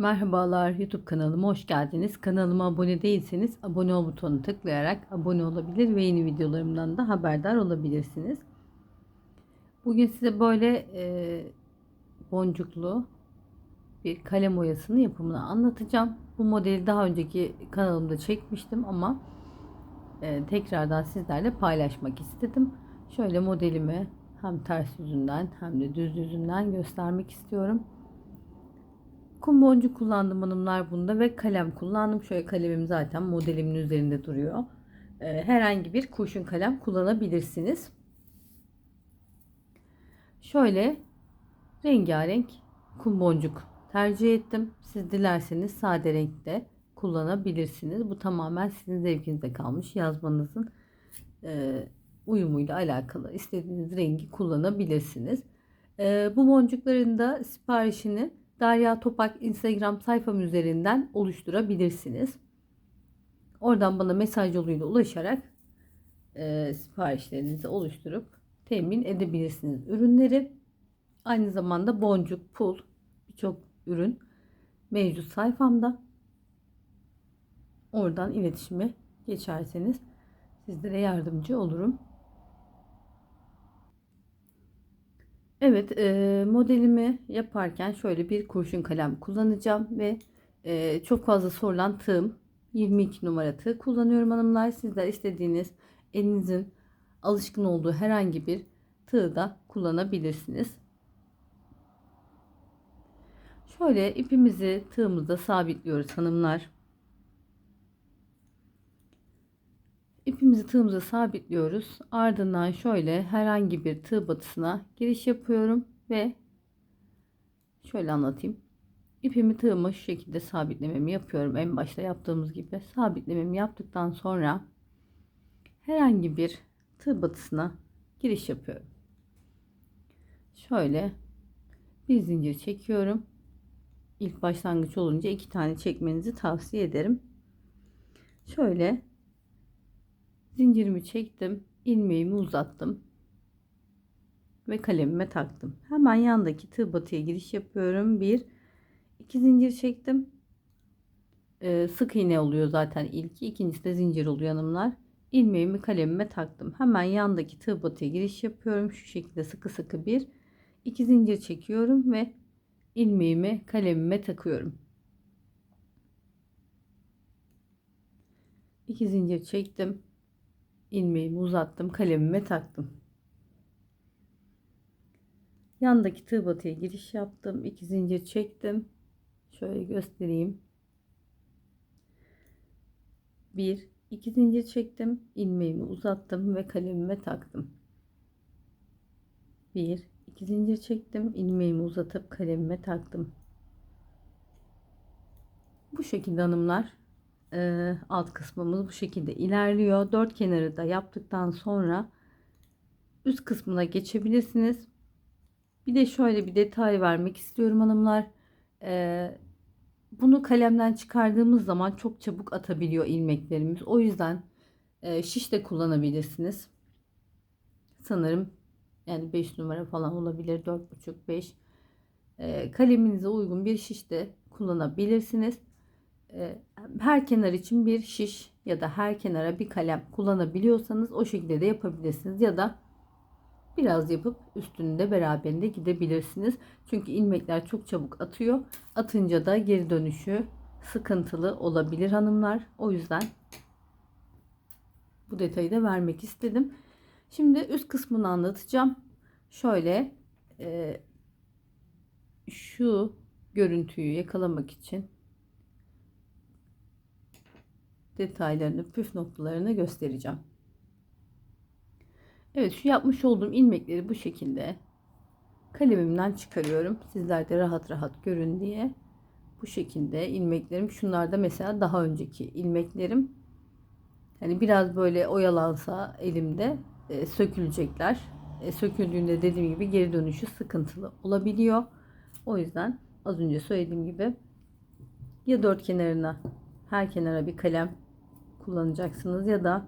Merhabalar YouTube kanalıma hoş geldiniz. Kanalıma abone değilseniz abone ol butonuna tıklayarak abone olabilir ve yeni videolarımdan da haberdar olabilirsiniz. Bugün size böyle e, boncuklu bir kalem oyasının yapımını anlatacağım. Bu modeli daha önceki kanalımda çekmiştim ama e, tekrardan sizlerle paylaşmak istedim. Şöyle modelimi hem ters yüzünden hem de düz yüzünden göstermek istiyorum. Kum boncuk kullandım hanımlar bunda ve kalem kullandım. Şöyle kalemim zaten modelimin üzerinde duruyor. Ee, herhangi bir kurşun kalem kullanabilirsiniz. Şöyle rengarenk kum boncuk tercih ettim. Siz dilerseniz sade renkte kullanabilirsiniz. Bu tamamen sizin zevkinize kalmış. Yazmanızın e, uyumuyla alakalı istediğiniz rengi kullanabilirsiniz. E, bu boncukların da siparişini Derya Topak Instagram sayfam üzerinden oluşturabilirsiniz. Oradan bana mesaj yoluyla ulaşarak e, siparişlerinizi oluşturup temin edebilirsiniz ürünleri. Aynı zamanda boncuk, pul birçok ürün mevcut sayfamda. Oradan iletişime geçerseniz sizlere yardımcı olurum. Evet, e, modelimi yaparken şöyle bir kurşun kalem kullanacağım ve e, çok fazla sorulan tığım 22 numara tığ kullanıyorum hanımlar. Sizler istediğiniz elinizin alışkın olduğu herhangi bir tığ da kullanabilirsiniz. Şöyle ipimizi tığımızda sabitliyoruz hanımlar. İpimizi tığımıza sabitliyoruz. Ardından şöyle herhangi bir tığ batısına giriş yapıyorum ve şöyle anlatayım. İpimi tığıma şu şekilde sabitlememi yapıyorum. En başta yaptığımız gibi sabitlememi yaptıktan sonra herhangi bir tığ batısına giriş yapıyorum. Şöyle bir zincir çekiyorum. İlk başlangıç olunca iki tane çekmenizi tavsiye ederim. Şöyle zincirimi çektim ilmeğimi uzattım ve kalemime taktım. Hemen yandaki tığ batıya giriş yapıyorum. Bir iki zincir çektim. Ee, sık iğne oluyor zaten ilki ikincisi de zincir oluyor hanımlar. İlmeğimi kalemime taktım. Hemen yandaki tığ batıya giriş yapıyorum. Şu şekilde sıkı sıkı bir. İki zincir çekiyorum ve ilmeğimi kalemime takıyorum. İki zincir çektim ilmeğimi uzattım kalemime taktım. Yandaki tığ batıya giriş yaptım. İki zincir çektim. Şöyle göstereyim. Bir iki zincir çektim. İlmeğimi uzattım ve kalemime taktım. Bir iki zincir çektim. İlmeğimi uzatıp kalemime taktım. Bu şekilde hanımlar e, alt kısmımız bu şekilde ilerliyor. Dört kenarı da yaptıktan sonra üst kısmına geçebilirsiniz. Bir de şöyle bir detay vermek istiyorum hanımlar. E, bunu kalemden çıkardığımız zaman çok çabuk atabiliyor ilmeklerimiz. O yüzden e, şiş de kullanabilirsiniz. Sanırım yani 5 numara falan olabilir. 4,5 5 e, kaleminize uygun bir şiş de kullanabilirsiniz. Ee, her kenar için bir şiş ya da her kenara bir kalem kullanabiliyorsanız o şekilde de yapabilirsiniz ya da biraz yapıp üstünde beraberinde gidebilirsiniz. Çünkü ilmekler çok çabuk atıyor. Atınca da geri dönüşü sıkıntılı olabilir hanımlar. O yüzden bu detayı da vermek istedim. Şimdi üst kısmını anlatacağım. Şöyle e, şu görüntüyü yakalamak için detaylarını, püf noktalarını göstereceğim. Evet şu yapmış olduğum ilmekleri bu şekilde kalemimden çıkarıyorum. Sizler de rahat rahat görün diye. Bu şekilde ilmeklerim. Şunlar da mesela daha önceki ilmeklerim. Hani biraz böyle oyalansa elimde e, sökülecekler. E, söküldüğünde dediğim gibi geri dönüşü sıkıntılı olabiliyor. O yüzden az önce söylediğim gibi ya dört kenarına her kenara bir kalem kullanacaksınız ya da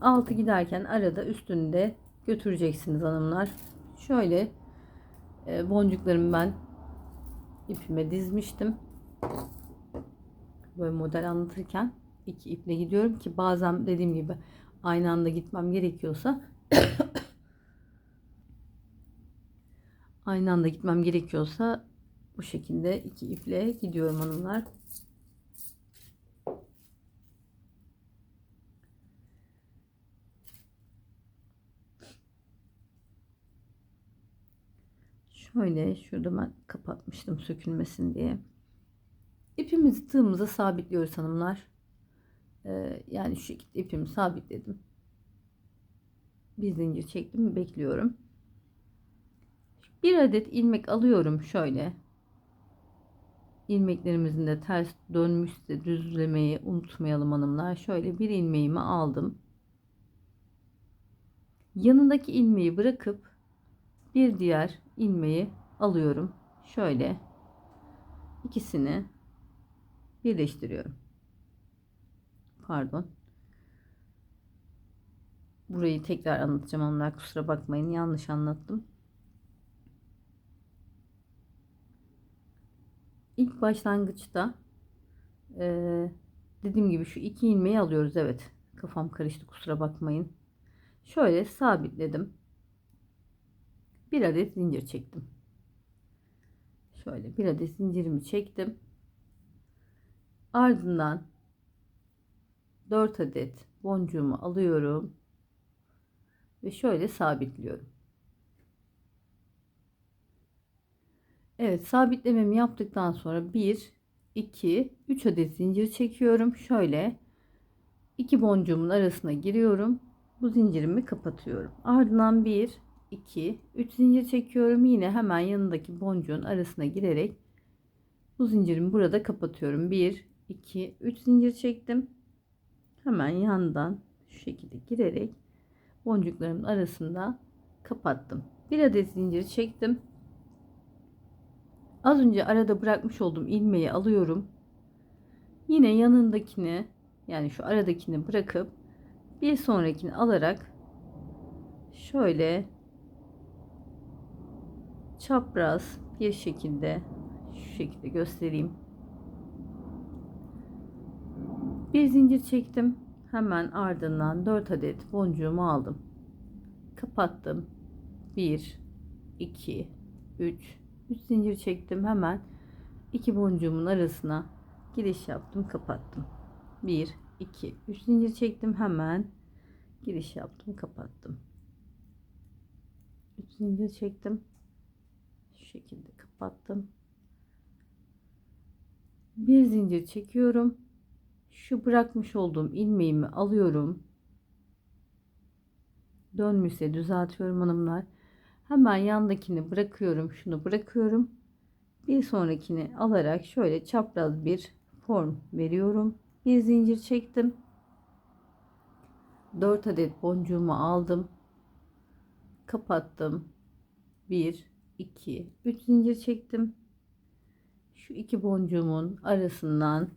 altı giderken arada üstünde götüreceksiniz hanımlar. Şöyle e, boncuklarımı ben ipime dizmiştim. Böyle model anlatırken iki iple gidiyorum ki bazen dediğim gibi aynı anda gitmem gerekiyorsa aynı anda gitmem gerekiyorsa bu şekilde iki iple gidiyorum hanımlar. Şöyle şurada ben kapatmıştım sökülmesin diye. İpimizi tığımıza sabitliyoruz hanımlar. Ee, yani şu ipimi sabitledim. Bir zincir çektim bekliyorum. Bir adet ilmek alıyorum şöyle. İlmeklerimizin de ters dönmüşse düzlemeyi unutmayalım hanımlar. Şöyle bir ilmeğimi aldım. Yanındaki ilmeği bırakıp bir diğer ilmeği alıyorum. Şöyle ikisini birleştiriyorum. Pardon. Burayı tekrar anlatacağım onlar kusura bakmayın yanlış anlattım. İlk başlangıçta e, dediğim gibi şu iki ilmeği alıyoruz evet kafam karıştı kusura bakmayın. Şöyle sabitledim. Bir adet zincir çektim. Şöyle bir adet zincirimi çektim. Ardından 4 adet boncuğumu alıyorum ve şöyle sabitliyorum. Evet sabitlememi yaptıktan sonra 1 2 3 adet zincir çekiyorum. Şöyle iki boncuğumun arasına giriyorum. Bu zincirimi kapatıyorum. Ardından 1 2 3 zincir çekiyorum. Yine hemen yanındaki boncuğun arasına girerek bu zincirimi burada kapatıyorum. 1 2 3 zincir çektim. Hemen yandan şu şekilde girerek boncuklarımın arasında kapattım. Bir adet zincir çektim. Az önce arada bırakmış olduğum ilmeği alıyorum. Yine yanındakini yani şu aradakini bırakıp bir sonrakini alarak şöyle çapraz bir şekilde şu şekilde göstereyim. Bir zincir çektim. Hemen ardından 4 adet boncuğumu aldım. Kapattım. 1 2 3 3 zincir çektim. Hemen iki boncuğumun arasına giriş yaptım, kapattım. 1 2 3 zincir çektim. Hemen giriş yaptım, kapattım. 3 zincir çektim. Şekilde kapattım. Bir zincir çekiyorum şu bırakmış olduğum ilmeğimi alıyorum. Dönmüşse düzeltiyorum hanımlar. Hemen yandakini bırakıyorum. Şunu bırakıyorum. Bir sonrakini alarak şöyle çapraz bir form veriyorum. Bir zincir çektim. 4 adet boncuğumu aldım. Kapattım. 1 2 3 zincir çektim. Şu iki boncuğumun arasından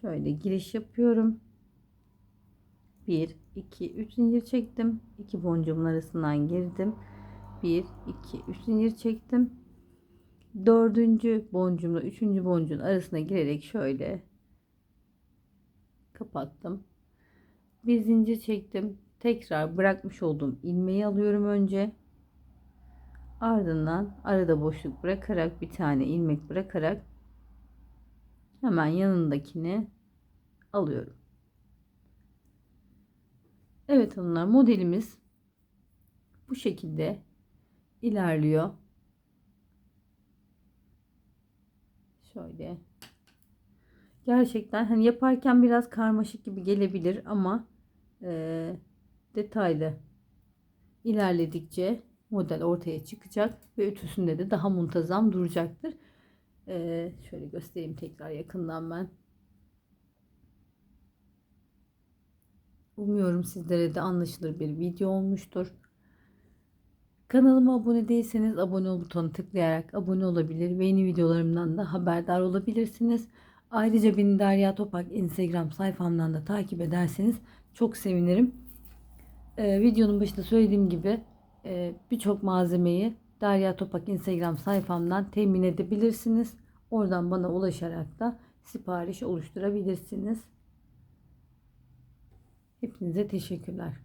şöyle giriş yapıyorum. 1 2 3 zincir çektim. 2 boncuğumun arasından girdim. 1 2 3 zincir çektim. Dördüncü boncuğumla üçüncü boncuğun arasına girerek şöyle kapattım. Bir zincir çektim. Tekrar bırakmış olduğum ilmeği alıyorum önce ardından arada boşluk bırakarak bir tane ilmek bırakarak hemen yanındakini alıyorum. Evet hanımlar modelimiz bu şekilde ilerliyor. Şöyle. Gerçekten hani yaparken biraz karmaşık gibi gelebilir ama e, detaylı ilerledikçe model ortaya çıkacak ve ütüsünde de daha muntazam duracaktır. E, şöyle göstereyim tekrar yakından ben. Umuyorum sizlere de anlaşılır bir video olmuştur. Kanalıma abone değilseniz abone ol butonu tıklayarak abone olabilir ve yeni videolarımdan da haberdar olabilirsiniz. Ayrıca beni Derya Topak Instagram sayfamdan da takip ederseniz çok sevinirim. Ee, videonun başında söylediğim gibi birçok malzemeyi Derya Topak Instagram sayfamdan temin edebilirsiniz. Oradan bana ulaşarak da sipariş oluşturabilirsiniz. Hepinize teşekkürler.